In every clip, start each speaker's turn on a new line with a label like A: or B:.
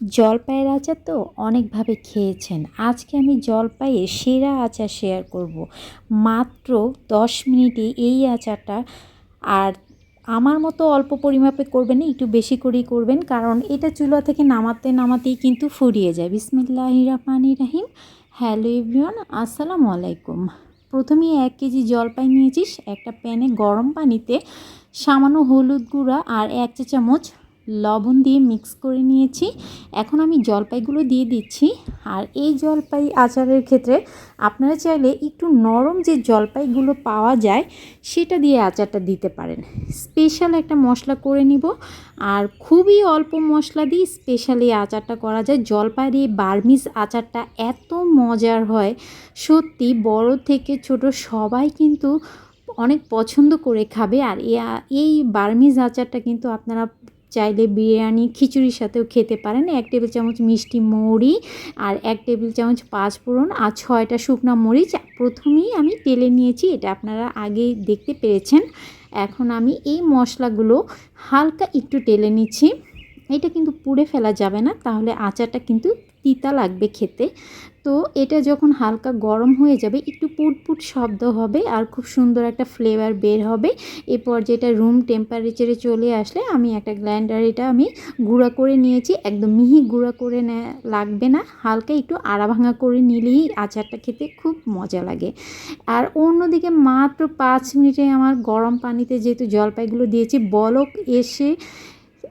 A: জলপাইয়ের আচার তো অনেকভাবে খেয়েছেন। আজকে আমি জলপাইয়ের সেরা আচার শেয়ার করব। মাত্র দশ মিনিটে এই আচারটা আর আমার মতো অল্প পরিমাপে করবেন, একটু বেশি করেই করবেন, কারণ এটা চুলা থেকে নামাতে নামাতেই কিন্তু ফুরিয়ে যায়। বিসমিল্লাহ রহমানি রাহিম। হ্যালো এভরিওয়ান, আসসালামু আলাইকুম। প্রথমেই এক কেজি জলপাই নিয়েছিস, একটা প্যানে গরম পানিতে সামান্য হলুদ গুঁড়া আর এক চা চামচ লবণ দিয়ে মিক্স করে নিয়েছি। এখন আমি জলপাইগুলো দিয়ে দিচ্ছি। আর এই জলপাই আচারের ক্ষেত্রে আপনারা চাইলে একটু নরম যে জলপাইগুলো পাওয়া যায়, সেটা দিয়ে আচারটা দিতে পারেন। স্পেশাল একটা মশলা করে নিব। আর খুবই অল্প মশলা দিয়ে স্পেশাল আচারটা করা যায়। জলপাইয়ের এই বার্মিজ আচারটা এত মজার হয়। সত্যি বড় থেকে ছোট সবাই কিন্তু অনেক পছন্দ করে খাবে। আর এই বার্মিজ আচারটা কিন্তু আপনারা চাইলে বিরিয়ানি, খিচুড়ির সাথেও খেতে পারেন। এক টেবিল চামচ মিষ্টি মৌরি আর এক টেবিল চামচ পাঁচ পাঁচফোড়ন আর ছয়টা শুকনো মরিচ। প্রথমেই আমি তেলে নিয়েছি, এটা আপনারা আগে দেখতে পেরেছেন। এখন আমি এই মশলাগুলো হালকা একটু টেলে নিচ্ছি। এটা কিন্তু পুড়ে ফেলা যাবে না, তাহলে আচারটা কিন্তু তিতা লাগবে খেতে। তো এটা যখন হালকা গরম হয়ে যাবে, একটু পুটপুট শব্দ হবে আর খুব সুন্দর একটা ফ্লেভার বের হবে। এরপর যেটা রুম টেম্পারেচারে চলে আসলে, আমি একটা গ্ল্যান্ডার এটা আমি গুঁড়া করে নিয়েছি, একদম মিহি গুঁড়া করে লাগবে না। হালকা একটু আড়া ভাঙা করে নিলেই আচারটা খেতে খুব মজা লাগে। আর অন্যদিকে মাত্র পাঁচ মিনিটে আমার গরম পানিতে যেহেতু জলপাইগুলো দিয়েছি, বলক এসে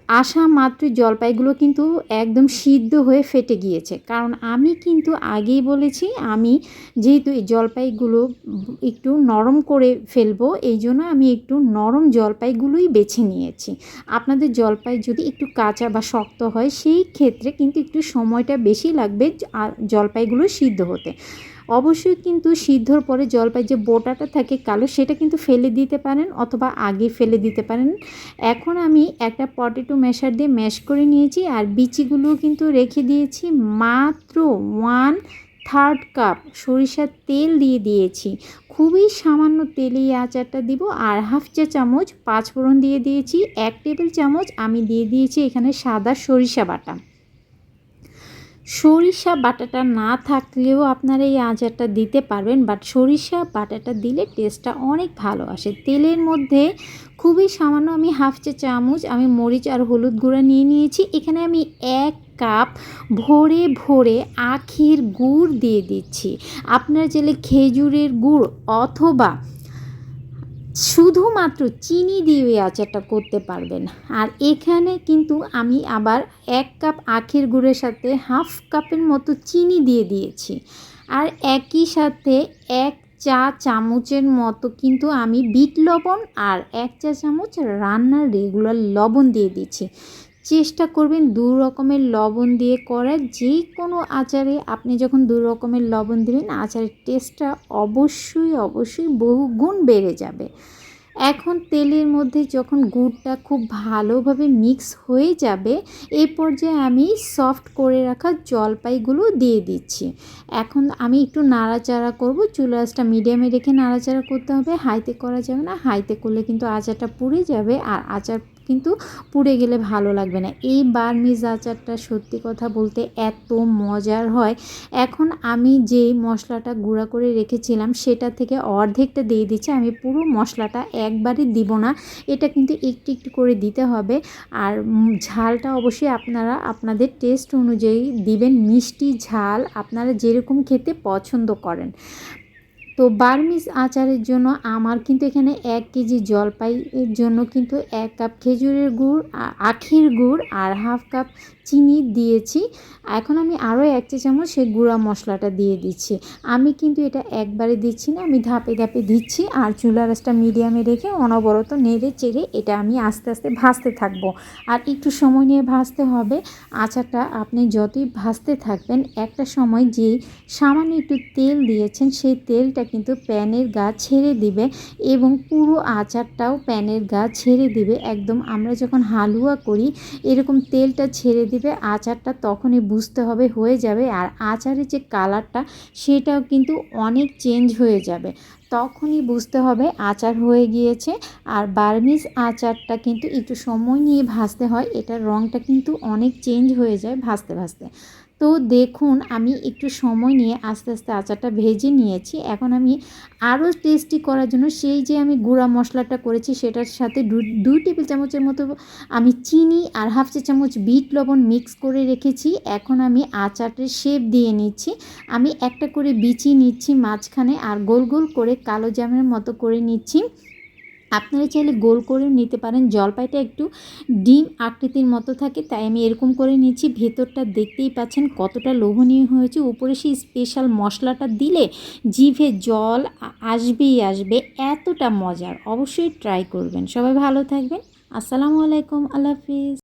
A: আসা মাত্র জলপাইগুলো কিন্তু একদম সিদ্ধ হয়ে ফেটে গিয়েছে। কারণ আমি কিন্তু আগেই বলেছি, আমি যেহেতু এই জলপাইগুলো একটু নরম করে ফেলব, এই জন্য আমি একটু নরম জলপাইগুলোই বেছে নিয়েছি। আপনাদের জলপাই যদি একটু কাঁচা বা শক্ত হয়, সেই ক্ষেত্রে কিন্তু একটু সময়টা বেশি লাগবে জলপাইগুলো সিদ্ধ হতে। অবশ্যই কিন্তু সিদ্ধর পরে জলপাই যে বোটাটা থাকে কালো, সেটা কিন্তু ফেলে দিতে পারেন অথবা আগে ফেলে দিতে পারেন। এখন আমি একটা পটেটো ম্যাশার দিয়ে ম্যাশ করে নিয়েছি আর বিচিগুলো কিন্তু রেখে দিয়েছি। মাত্র ওয়ান থার্ড কাপ সরিষার তেল দিয়ে দিয়েছি। খুবই সামান্য তেলে এই আচারটা দিব আর হাফ চা চামচ পাঁচফোড়ন দিয়ে দিয়েছি। এক টেবিল চামচ আমি দিয়ে দিয়েছি এখানে সাদা সরিষা বাটা। সরিষা বাটাটা না থাকলেও আপনারা এই আচারটা দিতে পারবেন বাট সরিষা বাটাটা দিলে টেস্টটা অনেক ভালো আসে। তেলের মধ্যে খুবই সামান্য আমি হাফ চা চামচ, আমি মরিচ আর হলুদ গুঁড়া নিয়ে নিয়েছি। এখানে আমি এক কাপ ভরে ভরে আখের গুড় দিয়ে দিচ্ছি। আপনারা চাইলে খেজুরের গুড় অথবা শুধুমাত্র চিনি দিয়ে আচারটা করতে পারবেন। আর এখানে কিন্তু আমি আবার এক কাপ আখের গুড়ের সাথে হাফ কাপের মতো চিনি দিয়ে দিয়েছি। আর একই সাথে এক চা চামচের মতো কিন্তু আমি বিট লবণ আর এক চা চামচ রান্নার রেগুলার লবণ দিয়ে দিচ্ছি। চেষ্টা করবেন দু রকমের লবণ দিয়ে করা যে কোনো আচারে আপনি যখন দু রকমের লবণ দেবেন আচারের টেস্টটা অবশ্যই অবশ্যই বহু গুণ বেড়ে যাবে। এখন তেলের মধ্যে যখন গুড়টা খুব ভালোভাবে মিক্স হয়ে যাবে এই পর্যায়ে আমি সফট করে রাখা জলপাইগুলো দিয়ে দিচ্ছি। এখন আমি একটু নাড়াচাড়া করব। চুলাসটা মিডিয়ামে রেখে নাড়াচাড়া করতে হবে। হাইতে করা যাবে না। হাইতে করলে কিন্তু আচারটা পুড়ে যাবে। আর আচার কিন্তু পুড়ে গেলে ভালো লাগবে না। এই বার্মিজ আচারটা সত্যি কথা বলতে এত মজার হয়। এখন আমি যে মশলাটা গুঁড়া করে রেখেছিলাম, সেটা থেকে অর্ধেকটা দিয়ে দিচ্ছি। আমি পুরো মশলাটা একবারে দিব না। এটা কিন্তু একটু একটু করে দিতে হবে। আর ঝালটা অবশ্যই আপনারা আপনাদের টেস্ট অনুযায়ী দিবেন। মিষ্টি ঝাল আপনারা যেরকম খেতে পছন্দ করেন। তো বার্মিস আচারের জন্য আমার কিন্তু এখানে এক কেজি জলপাই এর জন্য কিন্তু এক কাপ খেজুরের গুড় আখের গুড় আর হাফ কাপ চিনি দিয়েছি। এখন আমি আরও এক চা চামচ সেই গুঁড়া মশলাটা দিয়ে দিচ্ছি। আমি কিন্তু এটা একবারে দিচ্ছি না, আমি ধাপে ধাপে দিচ্ছি আর চুলা রাসটা মিডিয়ামে রেখে অনবরত নেড়ে চেড়ে এটা আমি আস্তে আস্তে ভাজতে থাকব। আর একটু সময় নিয়ে ভাজতে হবে। আচারটা আপনি যতই ভাজতে থাকবেন, একটা সময় যে সামান্য একটু তেল দিয়েছেন, সেই তেলটা কিন্তু প্যানের গা ছেড়ে দিবে এবং পুরো আচারটাও প্যানের গা ছেড়ে দিবে। একদম আমরা যখন হালুয়া করি, এরকম তেলটা ছেড়ে দিবে, আচারটা তখনই বুঝতে হবে হয়ে যাবে আর আচারের যে কালারটা, সেটাও কিন্তু অনেক চেঞ্জ হয়ে যাবে। তখনই বুঝতে হবে আচার হয়ে গিয়েছে আর বার্মিজ আচারটা কিন্তু একটু সময় নিয়ে ভাজতে হয়, এটার রঙটা কিন্তু অনেক চেঞ্জ হয়ে যায় ভাজতে ভাজতে। তো দেখুন, আমি একটু সময় নিয়ে আস্তে আস্তে আচারটা ভেজে নিয়েছি। এখন আমি আরও টেস্টি করার জন্য সেই যে আমি গুঁড়া মশলাটা করেছি, সেটার সাথে দু- দুই টেবিল চামচের মতো আমি চিনি আর হাফ চা চামচ বিট লবণ মিক্স করে রেখেছি। এখন আমি আচারের শেপ দিয়ে নিচ্ছি। আমি একটা করে বিচি নিচ্ছি মাঝখানে আর গোল গোল করে কালো জামের মতো করে নিচ্ছি। আপনারা চাইলে গোল করে নিতে পারেন। জলপাইটা একটু ডিম আকৃতির মতো থাকে, তাই আমি এরকম করে নিচ্ছি। ভেতরটা দেখতেই পাচ্ছেন কতটা লোভনীয় হয়েছে। উপরে সেই স্পেশাল মশলাটা দিলে জিভে জল আসবেই আসবে, এতটা মজার। অবশ্যই ট্রাই করবেন। সবাই ভালো থাকবেন। আসসালামু আলাইকুম। আল্লাহ হাফিজ।